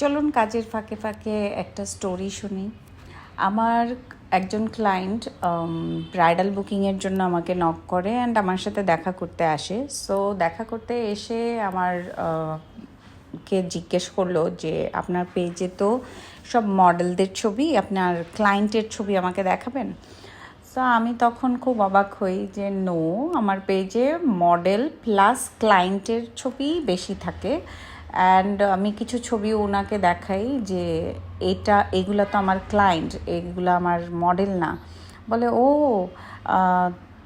চলুন কাজের ফাঁকে ফাঁকে একটা স্টোরি শুনি। আমার একজন ক্লায়েন্ট ব্রাইডাল বুকিংয়ের জন্য আমাকে নক করে অ্যান্ড আমার সাথে দেখা করতে আসে। সো দেখা করতে এসে আমার কে জিজ্ঞেস করল যে, আপনার পেজে তো সব মডেলদের ছবি, আপনার ক্লায়েন্টের ছবি আমাকে দেখাবেন? সো আমি তখন খুব অবাক হই যে নো আমার পেজে মডেল প্লাস ক্লায়েন্টের ছবি বেশি থাকে। অ্যান্ড আমি কিছু ছবি ওনাকে দেখাই যে এটা, এগুলো তো আমার ক্লায়েন্ট এগুলো আমার মডেল না। বলে, ও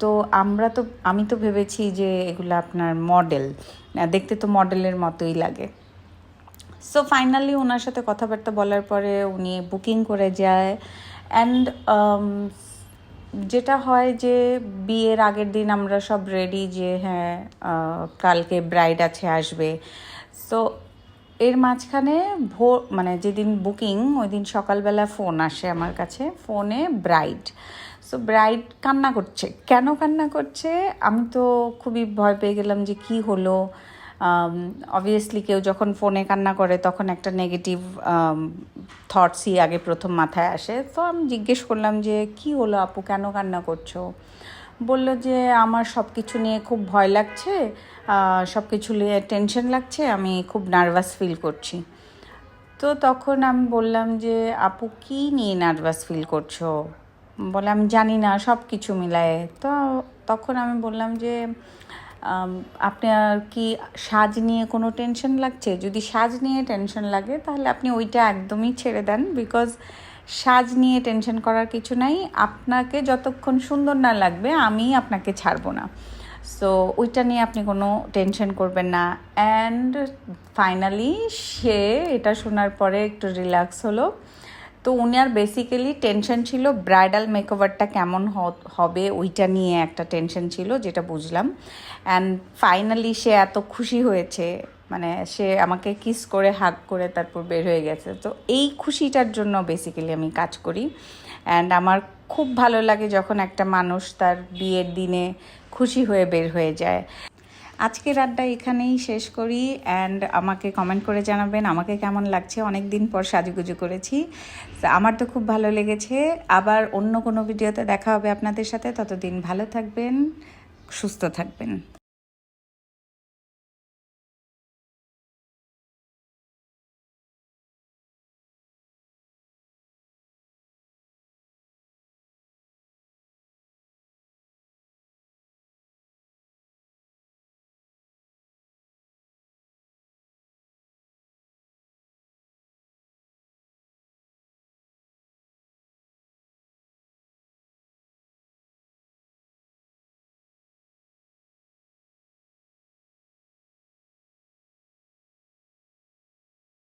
তো আমরা তো, আমি তো ভেবেছি যে এগুলো আপনার মডেল দেখতে তো মডেলের মতোই লাগে। সো ফাইনালি ওনার সাথে কথাবার্তা বলার পরে উনি বুকিং করে যায়। অ্যান্ড যেটা হয় যে বিয়ের আগের দিন আমরা সব রেডি যে হ্যাঁ কালকে ব্রাইড আছে, আসবে। সো এর মাঝখানে ভোর মানে যেদিন বুকিং ওই দিন সকালবেলা ফোন আসে আমার কাছে। ফোনে ব্রাইড সো ব্রাইড কান্না করছে। কেন কান্না করছে? আমি তো খুবই ভয় পেয়ে গেলাম যে কি হলো? অবভিয়াসলি কেউ যখন ফোনে কান্না করে, তখন একটা নেগেটিভ থটসই আগে প্রথম মাথায় আসে। তো আমি জিজ্ঞেস করলাম যে, কি হলো আপু? কেন কান্না করছ? বলল যে আমার সব কিছু নিয়ে খুব ভয় লাগছে সব কিছু নিয়ে টেনশন লাগছে, আমি খুব নার্ভাস ফিল করছি। তো তখন আমি বললাম যে, আপু, কি নিয়ে নার্ভাস ফিল করছ? বলে, আমি জানি না সব কিছু মিলায়ে। তো তখন আমি বললাম যে আপনার কি সাজ নিয়ে কোনো টেনশন লাগছে? যদি সাজ নিয়ে টেনশন লাগে, তাহলে আপনি ওইটা একদমই ছেড়ে দেন বিকজ সাজ নিয়ে টেনশন করার কিছু নাই। আপনাকে যতক্ষণ সুন্দর না লাগবে, আমি আপনাকে ছাড়বো না। সো ওইটা নিয়ে আপনি কোনো টেনশন করবেন না। অ্যান্ড ফাইনালি সে এটা শোনার পরে একটু রিল্যাক্স হলো। তো উনি আর বেসিক্যালি টেনশন ছিল ব্রাইডাল মেকওভারটা কেমন হবে ওইটা নিয়ে একটা টেনশন ছিল, যেটা বুঝলাম। অ্যান্ড ফাইনালি সে এত খুশি হয়েছে মানে সে আমাকে কিস করে হাগ করে তারপর বের হয়ে গেছে। তো এই খুশিটার জন্য বেসিক্যালি আমি কাজ করি। অ্যান্ড আমার খুব ভালো লাগে যখন একটা মানুষ তার বিয়ের দিনে খুশি হয়ে বের হয়ে যায়। আজকের আড্ডা এখানেই শেষ করি অ্যান্ড আমাকে কমেন্ট করে জানাবেন, আমাকে কেমন লাগছে? অনেক দিন পর সাজুগুজু করেছি। আমার তো খুব ভালো লেগেছে। আবার অন্য কোনো ভিডিওতে দেখা হবে আপনাদের সাথে। ততদিন ভালো থাকবেন, সুস্থ থাকবেন।